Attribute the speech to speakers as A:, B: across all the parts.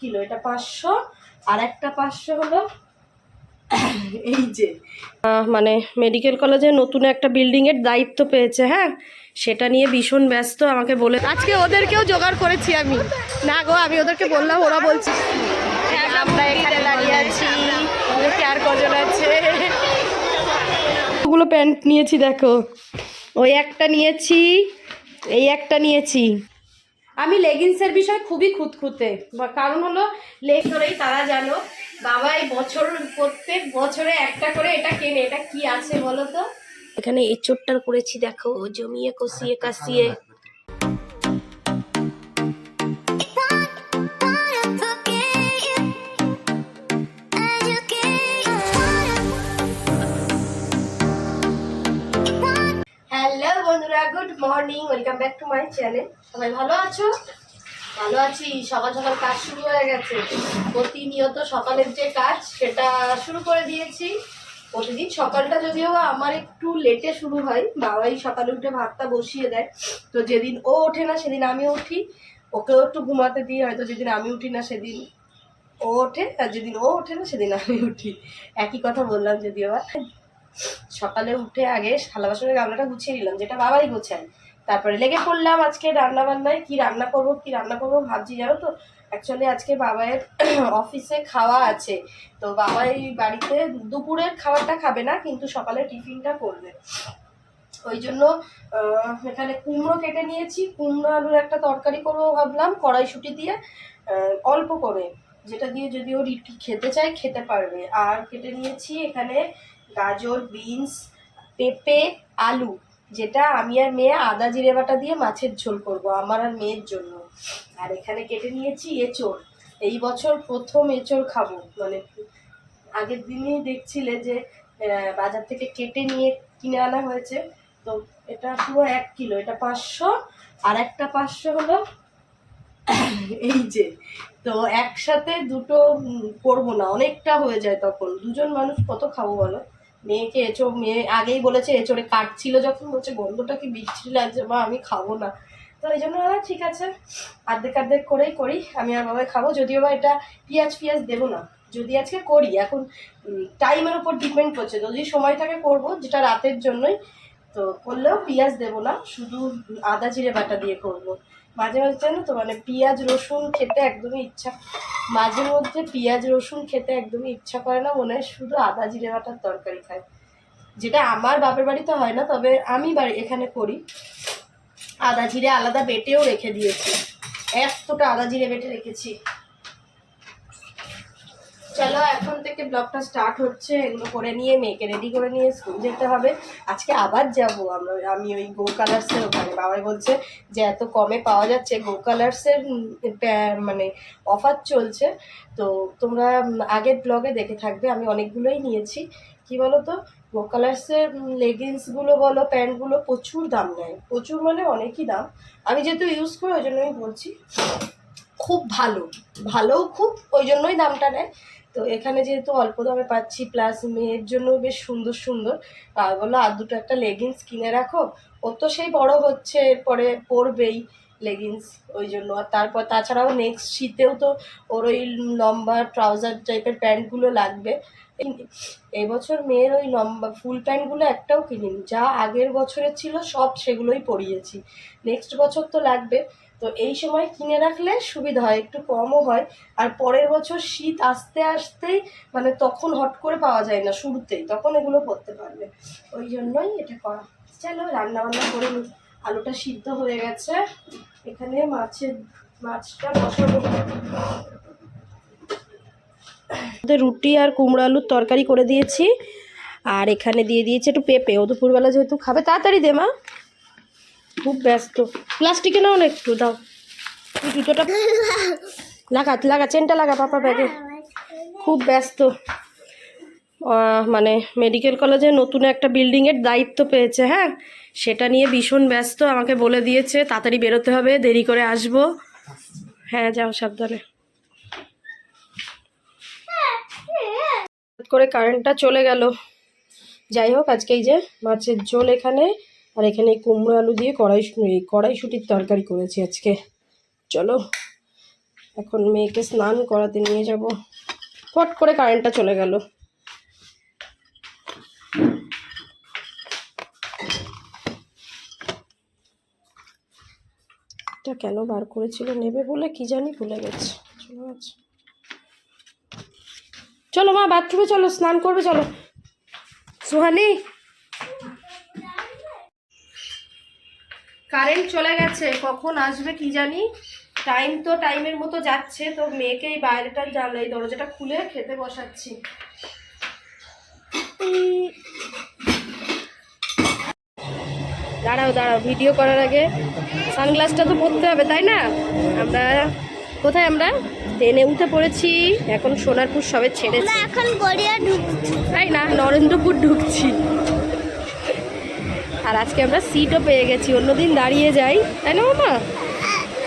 A: Kilo এটা পাঁচশো। আর একটা পাঁচশো হলো এই যে মানে মেডিকেল কলেজে নতুন একটা বিল্ডিংয়ের দায়িত্ব পেয়েছে হ্যাঁ? সেটা নিয়ে ভীষণ ব্যস্ত আমাকে বলে আজকে ওদেরকেও জোগাড় করেছি আমি। না গো আমি ওদেরকে বললাম ওরা বলছি আমরা এখানে দাঁড়িয়ে আছি আর কজন আছে। ওগুলো প্যান্ট নিয়েছি দেখো। ওই একটা নিয়েছি এই একটা নিয়েছি। আমি লেগিংসের বিষয় খুবই খুঁতখুঁতে। কারণ হলো লেগ ধরেই তারা জানো, বাবা এই বছর, প্রত্যেক বছরে একটা করে এটা কেনে। এটা কি আছে বলো তো? এখানে এচোরটার করেছি, দেখো, জমিয়ে, কষিয়ে, কাশিয়ে। হ্যালো বন্ধুরা good morning welcome back to my channel সবাই ভালো আছো? ভালো আছি, সকাল সকাল কাজ শুরু হয়ে গেছে। প্রতিনিয়ত সকালের যে কাজ, সেটা শুরু করে দিয়েছি। প্রতিদিন সকালটা যদিও আমার একটু লেটে শুরু হয়, বাবাই সকালে উঠে ভাতটা বসিয়ে দেয়। তো যেদিন ও ওঠে না, সেদিন আমি উঠি। ওকেও একটু ঘুমাতে দিই, হয়তো যেদিন আমি উঠি না, সেদিন ও ওঠে, আর যেদিন ও ওঠে না, সেদিন আমি উঠি। একই কথা বললাম যদিও বা সকালে উঠে আগে থালা বাসনের গামলাটা গুছিয়ে নিলাম, যেটা বাবাই গোছায়। তারপরে লেগে পড়লাম আজকে রান্না বান্নায় কি রান্না করব, কি রান্না করব ভাবছি জানো তো? অ্যাকচুয়ালি আজকে বাবাইয়ের অফিসে খাওয়া আছে। তো বাবাই বাড়িতে দুপুরের খাবারটা খাবে না, কিন্তু সকালে টিফিনটা করবে। ওই জন্য এখানে কুমড়ো কেটে নিয়েছি। কুমড়ো আলুর একটা তরকারি করব ভাবলাম, কড়াইশুটি দিয়ে অল্প করে। যেটা দিয়ে যদি ও খেতে চায়, খেতে পারবে। আর কেটে নিয়েছি এখানে গাজর, বিনস, পেঁপে, আলু, যেটা আমি আর মেয়ে আদা, জিরে বাটা দিয়ে মাছের ঝোল করব, আমার আর মেয়ের জন্য। আর এখানে কেটে নিয়েছি এঁচড়। এই বছর প্রথম এঁচড় খাব। মানে আগের দিনই দেখছিলে যে বাজার থেকে কেটে নিয়ে কিনে আনা হয়েছে। তো এটা পুরো এক কিলো, এটা পাঁচশো। আর একটা পাঁচশো হলো এই যে, তো একসাথে দুটো করব না, অনেকটা হয়ে যায় তখন। দুজন মানুষ কত খাব বলো? মেয়েকে এঁচো, মেয়ে আগেই বলেছে এঁচড়ে কাটছিল যখন, বলছে, গন্ধটা কি বিচ্ছিরি লাগছে মা, আমি খাব না। তো এই জন্য ঠিক আছে, আর্ধেক আর্ধেক করেই করি, আমি আর বাবাই খাব। যদিও বা এটা পিঁয়াজ পিঁয়াজ দেবো না, যদি আজকে করি, এখন টাইমের উপর ডিপেন্ড করছে। যদি সময় থাকে করব, যেটা রাতের জন্যই তো করলেও পেঁয়াজ দেবো না, শুধু আদা জিরে বাটা দিয়ে করব। মাঝে মাঝে জানো তো মানে পেঁয়াজ, রসুন খেতে একদমই ইচ্ছা, মাঝে মধ্যে পেঁয়াজ, রসুন খেতে একদমই ইচ্ছা করে না, মনে হয় শুধু আদা জিরে বাটার তরকারি খায় যেটা আমার বাপের বাড়িতে হয় না, তবে আমি বাড়ি এখানে করি। আদা জিরে আলাদা বেটেও রেখে দিয়েছি, এতটা আদা জিরে বেটে রেখেছি। চলো, এখন থেকে ব্লগটা স্টার্ট হচ্ছে। এগুলো করে নিয়ে মেয়েকে রেডি করে নিয়ে স্কুল যেতে হবে। আজকে আবার যাব আমরা। আমি ওই গো কালার্সের ওখানে। বাবাই বলছে যে, এত কমে পাওয়া যাচ্ছে। গো কালার্সের মানে অফার চলছে। তো তোমরা আগের ব্লগে দেখে থাকবে। আমি অনেকগুলোই নিয়েছি। কি বলো তো গো কালার্সের লেগিংসগুলো বলো প্যান্টগুলো প্রচুর দাম নেয়। প্রচুর মানে অনেকই দাম। আমি যেহেতু ইউজ করি, ওই জন্য আমি বলছি। খুব ভালো। ভালোও খুব, ওই জন্যই দামটা নেয়। তো এখানে যেহেতু অল্প দামে পাচ্ছি প্লাস মেয়ের জন্য বেশ সুন্দর সুন্দর। আর বলল, আর দুটো একটা লেগিংস কিনে রাখো। ও তো সেই বড় হচ্ছে, এরপরে পরবেই লেগিংস ওই জন্য। আর তারপর তাছাড়াও নেক্সট শীতেও তো ওর ওই লম্বা ট্রাউজার টাইপের প্যান্টগুলো লাগবে। এবছর মেয়ের ওই লম্বা ফুল প্যান্টগুলো একটাও কিনিনি। যা আগের বছরের ছিল, সব সেগুলোই পরিয়েছি। নেক্সট বছর তো লাগবে। তো এই সময় কিনে রাখলে সুবিধা হয়, একটু কমও হয়। আর পরের বছর শীত আসতে আসতেই মানে তখন হট করে পাওয়া যায় না, শুরুতেই। তখন এগুলো পরতে পারবে। ওই জন্যই এটা করা। চলো রান্না বান্না করে নিই আলুটা সিদ্ধ হয়ে গেছে। এখানে মাছের, মাছটা বসাবো। রুটি আর কুমড়ো আলুর তরকারি করে দিয়েছি। আর এখানে দিয়ে দিয়েছি একটু পেঁপে। ও দুপুরবেলা যেহেতু খাবে, তাড়াতাড়ি দে মা। খুব ব্যস্ত। প্লাস্টিকে নাও না একটু, দাও। তুই জুতোটা লাগা লাগা, চেনটা লাগা পাপা ব্যাগে। খুব ব্যস্ত। মানে মেডিকেল কলেজে নতুন একটা বিল্ডিংয়ের দায়িত্ব পেয়েছে হ্যাঁ? সেটা নিয়ে ভীষণ ব্যস্ত, আমাকে বলে দিয়েছে, তাড়াতাড়ি বেরোতে হবে, দেরি করে আসব। হ্যাঁ যাও সাবধানে। করে কারেন্টটা চলে গেল। যাই হোক, আজকে এই যে মাছের ঝোল এখানে। আর এখানে কুমড়ো আলু দিয়ে কড়াই কড়াইশুটির তরকারি করেছি আজকে। চলো, এখন মেয়েকে স্নান করাতে নিয়ে যাব। ফট করে কারেন্টটা চলে গেল। এটা কেন বার করেছিল, নেবে বলে কি জানি ভুলে গেছে। চলো আচ্ছা চলো মা বাথরুমে চলো, স্নান করবে, চলো। সুহানি কারেন্ট চলে গেছে কখন আসবে কি জানি? টাইম তো টাইমের মতো যাচ্ছে তো মেয়েকে এই বাইরেটার জানলা এই দরজাটা খুলে খেতে বসাচ্ছি। দাঁড়াও দাঁড়াও ভিডিও করার আগে সানগ্লাসটা তো পরতে হবে তাই না? আমরা কোথায় আমরা? ট্রেনে উঠে পড়েছি এখন সোনারপুর সবে ছেড়েছি।
B: এখন গড়িয়া ঢুকছি।
A: তাই না? নরেন্দ্রপুর ঢুকছি। আর আজকে আমরা সিটও পেয়ে গেছি অন্যদিন দাঁড়িয়ে যাই তাই না মামা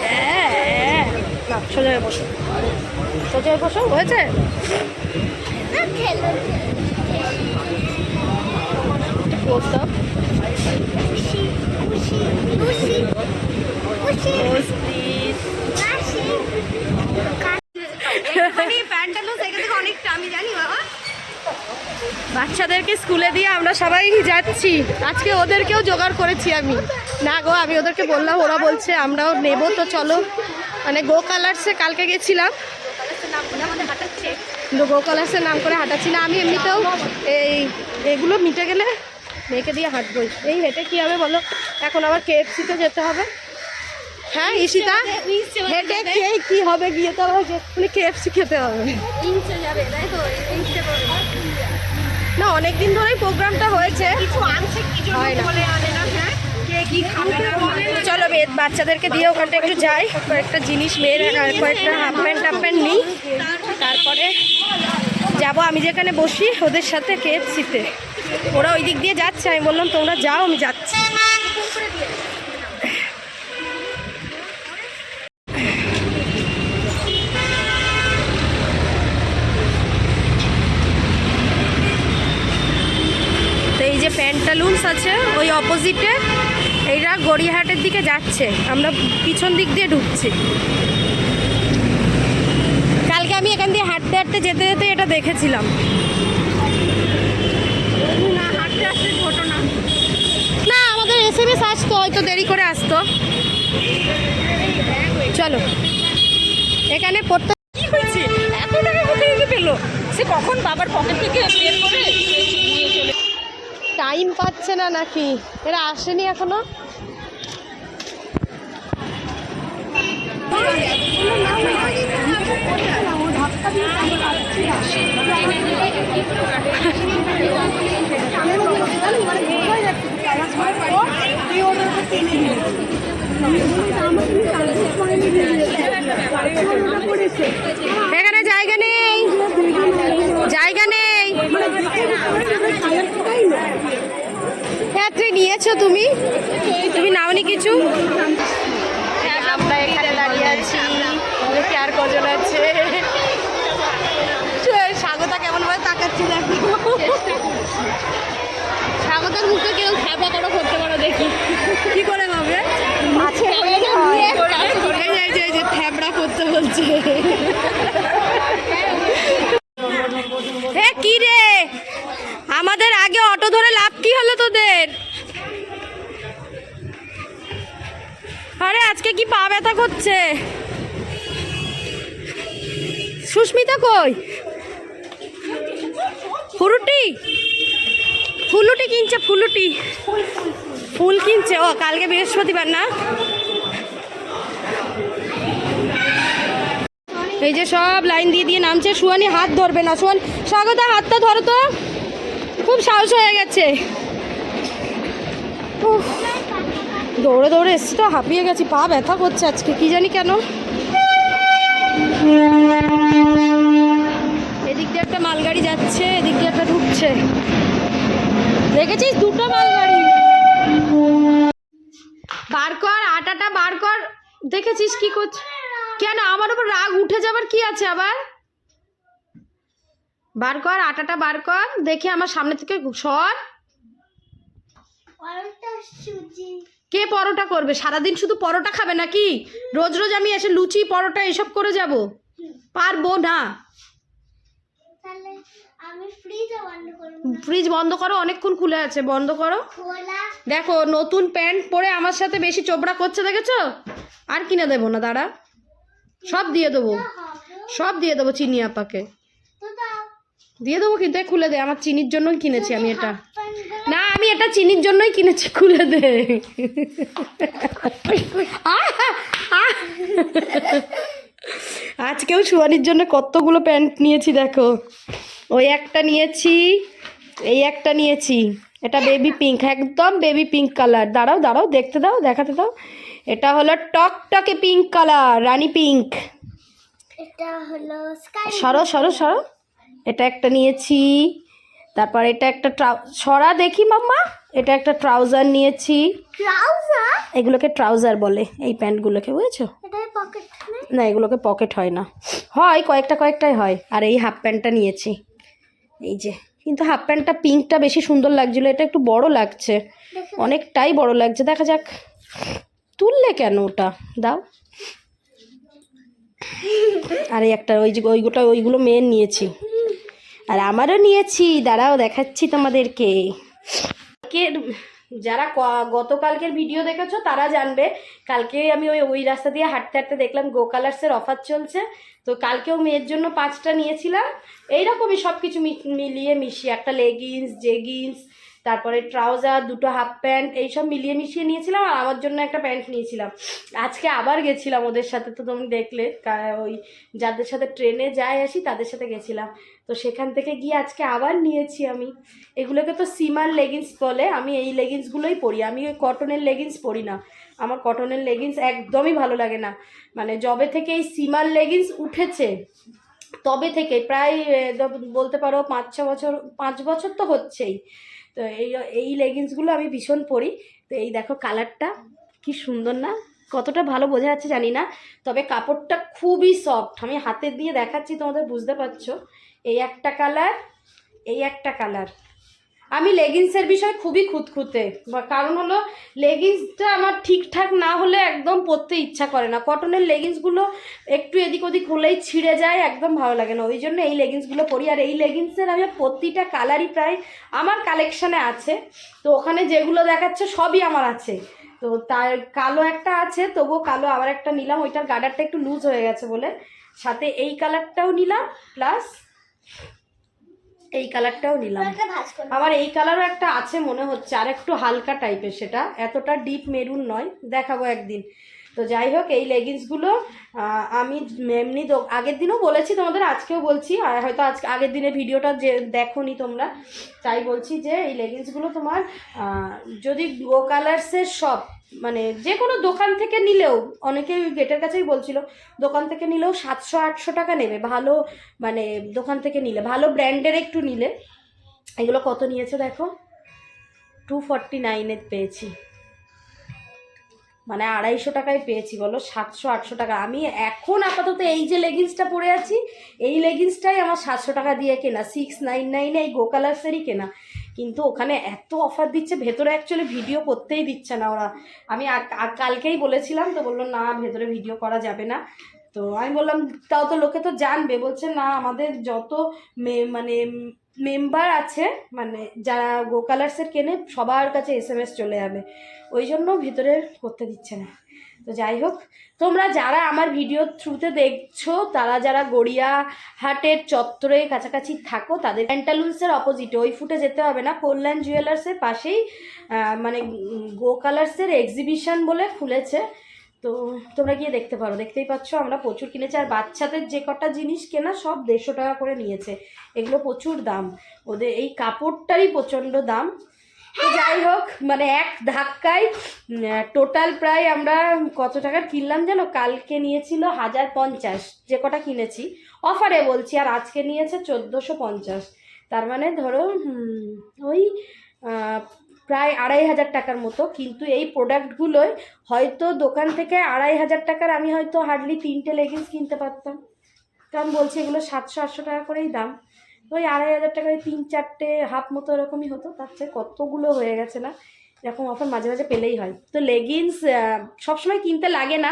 A: হ্যাঁ, হ্যাঁ। না সোজা হয়ে বসো সোজা বসো হয়েছে
B: না খেলো
A: একটু close দাও।
B: খুশি খুশি খুশি
A: বাচ্চাদেরকে স্কুলে দিয়ে আমরা সবাই যাচ্ছি। আজকে ওদেরকেও জোগাড় করেছি আমি। না গো, আমি ওদেরকে বললাম, ওরা বলছে আমরাও নেব, তো চলো। মানে গো কালার্সে কালকে গেছিলাম। গো কালার্সের নাম করে হাঁটাচ্ছি না। আমি এমনিতেও এই, এগুলো মিটে গেলে মেয়েকে দিয়ে হাঁটবই। এই হেঁটে কী হবে বলো? এখন আবার কেএফসিতে যেতে হবে। হ্যাঁ ঈশিতা, হেঁটে খেয়ে কী হবে গিয়ে তো আবার কেএফসি খেতে হবে। না অনেক দিন ধরেই প্রোগ্রামটা হয়েছে। চলো মেয়ে বাচ্চাদেরকে দিয়ে ওখানটা একটু যাই। কয়েকটা জিনিস মেয়ের আর কয়েকটা হাফ প্যান্ট টাফ প্যান্ট নিই। তারপরে যাব আমি যেখানে বসি ওদের সাথে কেএফসিতে ওরা ওই দিক দিয়ে যাচ্ছে আমি বললাম তোমরা যাও আমি যাচ্ছি। প্যান্টালুন্স আছে, ওই অপোজিটে এইরা গড়িয়াহাটের দিকে যাচ্ছে। আমরা পিছন দিক দিয়ে ঢুকছি। কালকে আমি এখান দিয়ে হাঁটতে হাঁটতে যেতে যেতে এটা দেখেছিলাম। না আমাদের এস এম এস আসতো, হয়তো দেরি করে আসতো। চলো। এখানে পড়তে না নাকি? এরা আসেনি এখনও? এখানে জায়গা নেই জায়গা নেই তুই নিয়েছো তুমি? তুমি নাওনি কিছু? আমরা এখানে দাঁড়িয়ে আছি। দেখি আর কজন আছে? স্বাগতা কেমন ভাবে তাকাচ্ছি দেখো। স্বাগতার মুখে কেউ খ্যাপা করো করতে পারো দেখি। কি করে হবে আছে এই যে, এই যে এই যে থ্যাবড়া করতে বলছে এ কি রে আমাদের আগে অটো ধরে লাভ কি হলো তোদের আরে আজকে কি পা ব্যথা করছে। সুস্মিতা কই? ফুলুটি? ফুলুটি কিনছে, ফুলুটি। ফুল কিনছে। ও, কালকে বৃহস্পতিবার না? এই যে সব লাইন দিয়ে দিয়ে নামছে। সুয়ানি হাত ধরবে না। সুয়ানি স্বাগত, হাতটা ধরো তো। খুব সাহস হয়ে গেছে। দৌড়ে দৌড়ে এসছি তো, হাঁপিয়ে গেছি, পা ব্যথা করছে আজকে, কি জানি কেন। এদিক দিয়ে একটা মালগাড়ি যাচ্ছে, এদিক দিয়ে একটা ঢুকছে। দেখেছিস দুটো মালগাড়ি? বার কর, আটাটা বার কর। দেখেছিস কি করছে কেন, আমার উপর রাগ উঠে যাবার কি আছে আবার? বার কর, আটাটা বার কর, দেখি আমার সামনে থেকে সর।
B: সুজি
A: কে পরোটা করবে? সারাদিন শুধু পরোটা খাবে নাকি? রোজ রোজ আমি এসে লুচি পরোটা এসব করে যাব? পারব না। ফ্রিজ বন্ধ করো অনেকক্ষণ খুলে আছে বন্ধ করো। দেখো নতুন প্যান্ট পরে আমার সাথে বেশি চোপড়া করছে দেখেছ? আর কিনে দেবো না দাঁড়া। সব দিয়ে দেবো। সব দিয়ে দেবো চিনি আপাকে। দিয়ে দেবো কিন্তু খুলে দে আমার চিনির জন্যই কিনেছি আমি এটা। না এটা চিনির জন্যই কিনেছি খুলে দে! আজকেও সুয়ানির জন্য কতগুলো প্যান্ট নিয়েছি দেখো। ওই একটা নিয়েছি এই একটা নিয়েছি। এটা বেবি পিঙ্ক একদম বেবি পিঙ্ক কালার দাঁড়াও দাঁড়াও দেখতে দাও দেখাতে দাও। এটা হলো টকটকে পিঙ্ক কালার রানী পিঙ্ক
B: এটা হলো
A: সরো সরো সরো। এটা একটা নিয়েছি। তারপর এটা একটা সরা দেখি মাম্মা। এটা একটা ট্রাউজার নিয়েছি।
B: ট্রাউজার
A: এগুলোকে ট্রাউজার বলে এই প্যান্টগুলোকে বুঝেছ? না এগুলোকে পকেট হয় না। হয় কয়েকটা কয়েকটাই হয়। আর এই হাফ প্যান্টটা নিয়েছি। এই যে কিন্তু হাফ প্যান্টটা পিঙ্কটা বেশি সুন্দর লাগছিল এটা একটু বড় লাগছে। অনেকটাই বড় লাগছে দেখা যাক। তুললে কেন ওটা? দাও। আর একটা ওই যে ওইগুলো ওইগুলো মেয়ের নিয়েছি। আর আমারও নিয়েছি। দাঁড়াও, দেখাচ্ছি তোমাদেরকে। যারা গতকালকের ভিডিও দেখেছ, তারা জানবে। কালকে আমি ওই ওই রাস্তা দিয়ে হাঁটতে হাঁটতে দেখলাম গো কালার্সের অফার চলছে। তো কালকেও মেয়ের জন্য পাঁচটা নিয়েছিলাম। এইরকমই সব কিছু মিলিয়ে মিশিয়ে, একটা লেগিংস জেগিংস তারপরে ট্রাউজার, দুটো হাফ প্যান্ট, এইসব মিলিয়ে মিশিয়ে নিয়েছিলাম আর আমার জন্য একটা প্যান্ট নিয়েছিলাম। আজকে আবার গেছিলাম ওদের সাথে, তো তুমি দেখলে ওই যাদের সাথে ট্রেনে যাই আসি তাদের সাথে গেছিলাম। তো সেখান থেকে গিয়ে আজকে আবার নিয়েছি আমি। এগুলোকে তো সিমার লেগিংস বলে, আমি এই লেগিংসগুলোই পরি। আমি ওই কটনের লেগিংস পরি না। আমার কটনের লেগিংস একদমই ভালো লাগে না। মানে জবে থেকে এই সিমার লেগিংস উঠেছে, তবে থেকে প্রায় বলতে পারো পাঁচ ছ বছর, পাঁচ বছর তো হচ্ছেই। তো এই এই লেগিংসগুলো আমি ভীষণ পরি। তো এই দেখো কালারটা কি সুন্দর না? কতটা ভালো বোঝা যাচ্ছে, জানি না। তবে কাপড়টা খুবই সফট আমি হাতে দিয়ে দেখাচ্ছি, তোমাদের বুঝতে পারছ? এই একটা কালার এই একটা কালার আমি লেগিংসের বিষয়ে খুবই খুঁতখুঁতে। কারণ হলো লেগিংসটা আমার ঠিকঠাক না হলে একদম পরতে ইচ্ছা করে না। কটনের লেগিংসগুলো একটু এদিক ওদিক হলেই ছিঁড়ে যায়, একদম ভালো লাগে না। ওই জন্য এই লেগিংসগুলো পরি। আর এই লেগিংসের আমি প্রতিটা কালারই প্রায় আমার কালেকশানে আছে। তো ওখানে যেগুলো দেখাচ্ছে সবই আমার আছে। তো তার কালো একটা আছে, তবুও কালো আবার একটা নিলাম। ওইটার গার্ডারটা একটু লুজ হয়ে গেছে বলে। সাথে এই কালারটাও নিলাম প্লাস এই কালারটাও নিলাম। আমার এই কালারও একটা আছে মনে হচ্ছে আর একটু হালকা টাইপের সেটা। এতটা ডিপ মেরুন নয় দেখাবো একদিন। তো যাই হোক এই লেগিংসগুলো আমি এমনি আগের দিনও বলেছি তোমাদের আজকেও বলছি আর হয়তো আজকে আগের দিনের ভিডিওটা যে দেখোনি তোমরা তাই বলছি যে এই লেগিংসগুলো তোমার যদি গো কালার্সের শপ মানে যে কোনো দোকান থেকে নিলেও অনেকে গেটের কাছেই বলছিল, দোকান থেকে নিলেও সাতশো, আটশো টাকা নেবে, ভালো মানে দোকান থেকে নিলে, ভালো ব্র্যান্ডের একটু নিলে। এগুলো কত নিয়েছে দেখো? টু ফর্টি নাইনে পেয়েছি। মানে আড়াইশো টাকায় পেয়েছি, বলো সাতশো, আটশো টাকা। আমি এখন আপাতত এই যে লেগিংসটা পরে আছি, এই লেগিংসটাই আমার সাতশো টাকা দিয়ে কেনা সিক্স নাইন নাইনে এই গো কালার্সেরই কেনা। কিন্তু ওখানে এত অফার দিচ্ছে, ভেতরে অ্যাকচুয়ালি ভিডিও করতেই দিচ্ছে না ওরা। আমি কালকেই বলেছিলাম তো বলল, না, ভেতরে ভিডিও করা যাবে না। তো আমি বললাম, তাও তো লোকে তো জানবে। বলছে, না, আমাদের যত মানে মেম্বার আছে মানে যারা গো কালার্সের কেনে, সবার কাছে এস এম এস চলে যাবে। ওই জন্য ভেতরে করতে দিচ্ছে না। তো যাই হোক, তোমরা যারা আমার ভিডিও থ্রুতে দেখছ, তারা যারা গড়িয়া হাটের চত্বরে কাছাকাছি থাকো, তাদের প্যান্টালুন্সের অপোজিটে ওই ফুটে যেতে হবে না কল্যাণ জুয়েলার্সের পাশেই মানে গো কালার্সের এক্সিবিশন বলে খুলেছে। তো তোমরা গিয়ে দেখতে পারো, দেখতেই পাচ্ছ আমরা প্রচুর কিনেছি, আর বাচ্চাদের যে কটা জিনিস কেনা সব দেড়শো টাকা করে নিয়েছে। এগুলো প্রচুর দাম। ওদের এই কাপড়টারই প্রচণ্ড দাম। তো যাই হোক মানে এক ধাক্কায় টোটাল প্রায় আমরা কত টাকার কিনলাম জানো? কালকে নিয়েছিল হাজার পঞ্চাশ, যে কটা কিনেছি। অফারে বলছি, আর আজকে নিয়েছে চোদ্দোশো পঞ্চাশ। তার মানে ধরো ওই প্রায় আড়াই হাজার টাকার মতো। কিন্তু এই প্রোডাক্টগুলোয় হয়তো দোকান থেকে আড়াই হাজার টাকার আমি হয়তো হার্ডলি তিনটে লেগিংস কিনতে পারতাম। কারণ বলছি এগুলো সাতশো, আটশো টাকা করেই দাম। ওই আড়াই হাজার টাকায় তিন চারটে হাফ মতো এরকমই হতো, তার চেয়ে কতগুলো হয়ে গেছে না? এরকম অফার মাঝে মাঝে পেলেই হয়। তো লেগিংস সবসময় কিনতে লাগে না।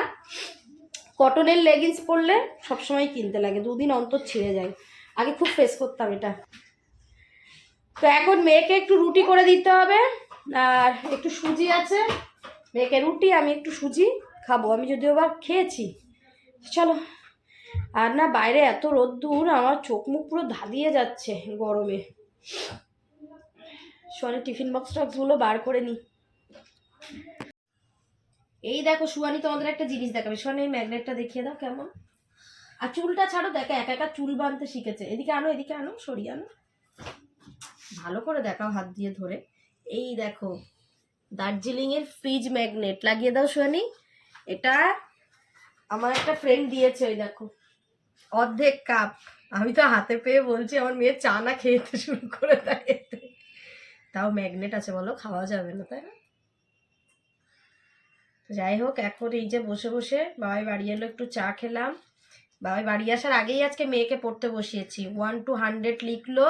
A: কটনের লেগিংস পরলে সবসময় কিনতে লাগে, দুদিন অন্তর ছিঁড়ে যায়। আগে খুব ফেস করতাম এটা। তো এখন মেয়েকে একটু রুটি করে দিতে হবে, আর একটু সুজি আছে। মেয়েকে রুটি, আমি একটু সুজি খাব। আমি যদিও বা খেয়েছি। চলো। আর না, বাইরে এত রোদ্দুর, আমার চোখ মুখ পুরো ধাঁধিয়ে যাচ্ছে গরমে। সোয়ানি টিফিন বক্স টক্সগুলো বার করে নি। এই দেখো সুয়ানি তোমাদের একটা জিনিস দেখাবে। সোয়ানি এই ম্যাগনেটটা দেখিয়ে দাও কেমন। আর চুলটা ছাড়ো, দেখো, একা একা চুল বাঁধতে শিখেছে। এদিকে আনো এদিকে আনো, সরিয়ে আনো। ভালো করে দেখাও হাত দিয়ে ধরে। এই দেখো দার্জিলিং এর ফ্রিজ ম্যাগনেট। লাগিয়ে দাও সোয়ানি এটা আমার একটা ফ্রেন্ড দিয়েছে, ওই দেখো। অর্ধেক কাপ আমি তো হাতে পেয়ে বলছি আমার মেয়ে চা না খেতে শুরু করে দেয় এতে। তাও ম্যাগনেট আছে বলো খাওয়া যাবে না তাই না? যাই হোক এখন এই যে বসে বসে বাবাই বাড়ি এলো একটু চা খেলাম। বাবাই বাড়ি আসার আগেই আজকে মেয়েকে পড়তে বসিয়েছি। ওয়ান টু হান্ড্রেড লিখলো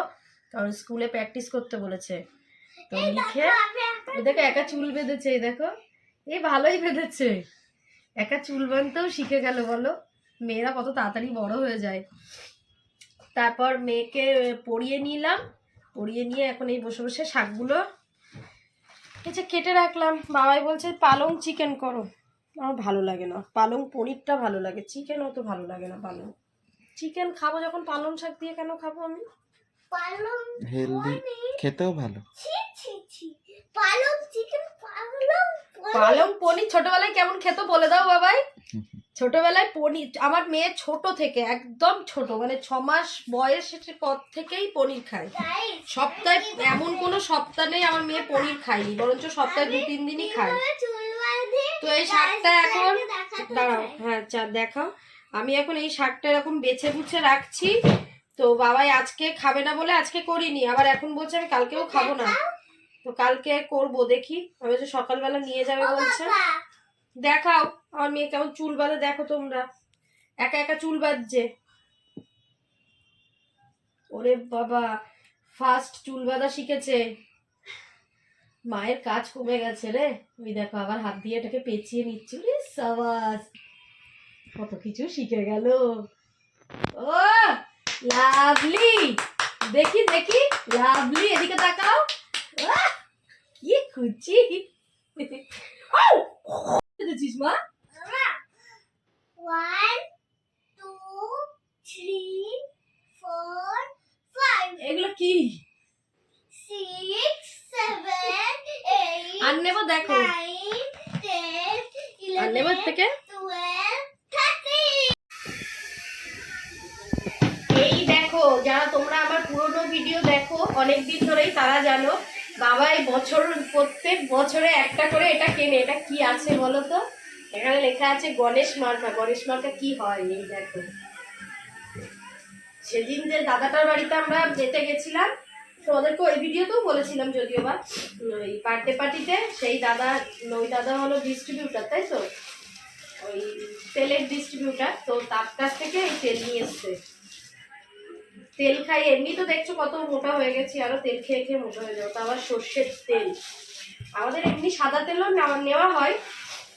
A: কারণ স্কুলে প্র্যাকটিস করতে বলেছে। তো লিখে দেখো একা চুল বেঁধেছে এই দেখো। এই ভালোই বেঁধেছে। একা চুল বাঁধতেও শিখে গেল বলো। মেয়েরা কত তাড়াতাড়ি বড় হয়ে যায়। তারপর মেয়েকে পরিয়ে নিলাম। পরিয়ে নিয়ে এখন এই বসে বসে শাকগুলো যে কেটে রাখলাম। বাবাই বলছে পালং চিকেন করো। আমার ভালো লাগে না। পালং পনিরটা ভালো লাগে। চিকেন অত ভালো লাগে না পালং। চিকেন খাব যখন পালং শাক দিয়ে কেন খাব আমি?
B: পালং
C: হেলদি খেতেও ভালো।
B: ছি ছি ছি। পালং চিকেন পালং
A: পালং পনির ছোটবেলায় কেমন খেত বলে দাও বাবাই। ছোটবেলায় পনির, আমার মেয়ে ছোট থেকে, একদম ছোট মানে ছ মাস বয়সের পর থেকেই পনির খায়। সপ্তাহে এমন কোনো সপ্তাহ নেই আমার মেয়ে পনির খায়নি, বরঞ্চ সপ্তাহে দু, তিন দিনই খায়। তো এই শাকটা এখন দাঁড়াও হ্যাঁ চা দেখাও। আমি এখন এই শাকটা এরকম বেছে বুছে রাখছি। তো বাবাই আজকে খাবে না বলে আজকে করিনি, আবার এখন বলছে আমি কালকেও খাব না। তো কালকে করব, দেখি। আমি সকালবেলা নিয়ে যাবে বলছে। দেখাও। আমার মেয়ে কেমন চুল বাঁধে, দেখো তোমরা। একা একা চুল বাঁধছে। ওরে বাবা ফার্স্ট চুল বাঁধা শিখেছে। মায়ের কাজ কমে গেছে রে। ওই দেখো, আবার হাত দিয়ে এটাকে পেঁচিয়ে নিচ্ছি। রে সাবাস, কত কিছু শিখে গেল। ও, লাভলি, দেখি দেখি। লাভলি, এদিকে তাকাও। কি খুঁজি দেখেছিস মা এগুলো কি
B: seven, eight,
A: আর নেব দেখো থেকে
B: thirteen.
A: এই দেখো যারা তোমরা আমার পুরনো ভিডিও দেখো অনেক দিন ধরেই তারা জানো বাবা এই বছর, প্রত্যেক বছরে একটা করে এটা কেনে। এটা কি আছে বলো তো? এখানে লেখা আছে গণেশ মার্কা। গণেশ মার্কা কি হয়? এই দেখো। সেদিন যে দাদাটার বাড়িতে আমরা যেতে গেছিলাম। তোমাদেরকে ওই ভিডিওতেও বলেছিলাম যদিও বা ওই বার্থডে পার্টিতে সেই দাদা, ওই দাদা হলো ডিস্ট্রিবিউটার তাই তো? ওই তেলের ডিস্ট্রিবিউটার তো তার কাছ থেকে এই তেল নিয়ে এসছে। তেল খাই এমনি তো দেখছ কত মোটা হয়ে গেছি আরও তেল খেয়ে খেয়ে মোটা হয়ে যাব। তো আবার সর্ষের তেল। আমাদের এমনি সাদা তেলও নেওয়া নেওয়া হয়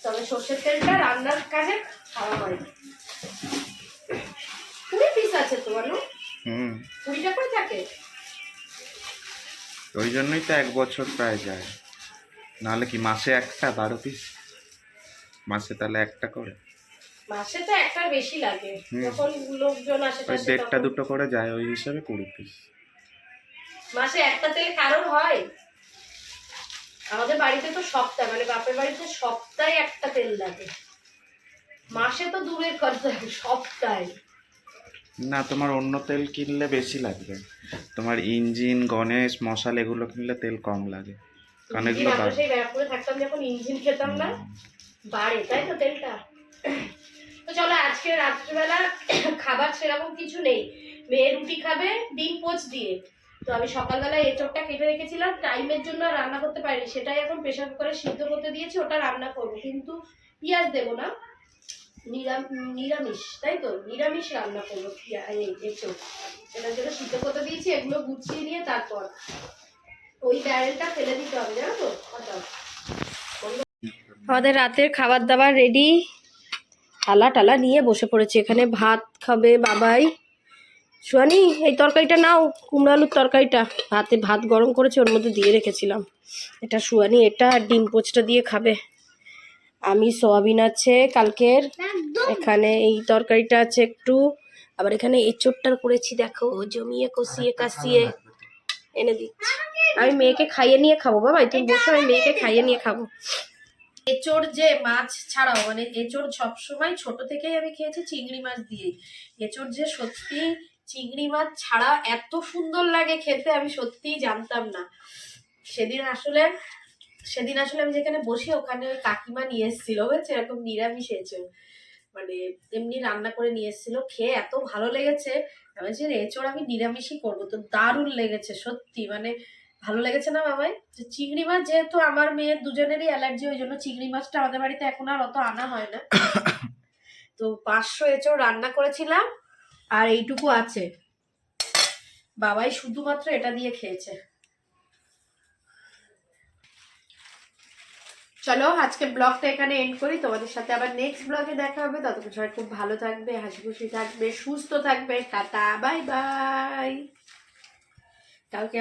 A: তবে সর্ষের তেলটা রান্নার কাজে খাওয়া হয়। কুড়ি পিস আছে তোমার না
C: হুম।
A: কুড়ি টাকায় থাকে?
C: ওই জন্যই তো এক বছর প্রায় যায়। নাহলে কি মাসে একটা বারো পিস মাসে তাহলে একটা করে?
A: মাসে তো একটা বেশি লাগে। যখন লোকজন আসে
C: ওই দেড়টা দুটো করে যায় ওই হিসাবে কুড়ি পিস
A: মাসে একটা তেল কারোর হয়। আমাদের বাড়িতে তো সপ্তাহ মানে বাপের বাড়িতে সপ্তাহে একটা তেল লাগে। মাসে তো দূরের কথা সপ্তাহে।
C: না তোমার অন্য তেল কিনলে বেশি লাগবে। তোমার ইঞ্জিন গণেশ মশাল এগুলো কিনলে তেল কম লাগে। কারণ এগুলো
A: থাকতাম যখন ইঞ্জিন খেতাম না বাড়ে তাই তো তেলটা? চলো, আজকে রাত্রিবেলা খাবার সেরকম কিছু নেই। মেয়ে রুটি খাবে, ডিম পোচ দিয়ে। তো আমি সকালবেলা এঁচড়টা কেটে রেখেছিলাম, টাইমের জন্য রান্না করতে পারিনি। সেটাই এখন প্রেশার কুকারে সিদ্ধ করতে দিয়েছি, ওটা রান্না করব। কিন্তু পেঁয়াজ দেবো না। নিরাম- নিরামিষ, তাই তো? নিরামিষ রান্না করব এঁচড় এটার জন্য সিদ্ধ করতে দিয়েছি, এগুলো গুছিয়ে নিয়ে তারপর ওই ব্যারেলটা ফেলে দিতে হবে, জানো তো? আমাদের রাতের খাবার দাবার রেডি থালা টালা নিয়ে বসে পড়েছি। এখানে ভাত খাবে বাবাই। সুয়ানি এই তরকারিটা নাও, কুমড়ো আলুর তরকারিটা। ভাতে ভাত গরম করেছে, ওর মধ্যে দিয়ে রেখেছিলাম। এটা সুয়ানি এটা ডিম পোচটা দিয়ে খাবে। আমি সোয়াবিন আছে কালকের। এখানে এই তরকারিটা আছে একটু। আবার এখানে এঁচোড়টা করেছি, দেখো, জমিয়ে কষিয়ে কাশিয়ে। এনে দিচ্ছি। আমি মেয়েকে খাইয়ে নিয়ে খাব বাবা তুমি বসো, আমি মেয়েকে খাইয়ে নিয়ে খাব। এঁচোড় যে মাছ ছাড়াও মানে এঁচোড় সবসময় ছোট থেকেই আমি খেয়েছি, চিংড়ি মাছ দিয়ে। এঁচোড় যে সত্যি চিংড়ি মাছ ছাড়া এত সুন্দর লাগে খেতে, আমি সত্যিই জানতাম না। সেদিন আসলে সেদিন আসলে আমি যেখানে বসি ওখানে ওই কাকিমা নিয়ে এসেছিল, বুঝেছ? এরকম নিরামিষ এঁচোড় মানে এমনি রান্না করে নিয়ে এসেছিল, খেয়ে এত ভালো লেগেছে। আমি বলছি এঁচোড় আমি নিরামিষই করব। তো দারুণ লেগেছে, সত্যি। মানে ভালো লেগেছে না বাবাই যে চিংড়ি মাছ যেহেতু আমার মেয়ের দুজনেরই অ্যালার্জি ওই জন্য চিংড়ি মাছটা আমাদের বাড়িতে এখন আর অত আনা হয় না। তো পাঁচশো এঁচোড় রান্না করেছিলাম আর এইটুকু আছে। বাবাই শুধুমাত্র এটা দিয়ে খেয়েছে। চলো আজকে ব্লগটা এখানে এন্ড করি। তোমাদের সাথে আবার নেক্সট ব্লগে দেখা হবে। ততক্ষণ সবাই খুব ভালো থাকবে হাসি খুশি থাকবে সুস্থ থাকবে। টাটা বাই বাই কালকে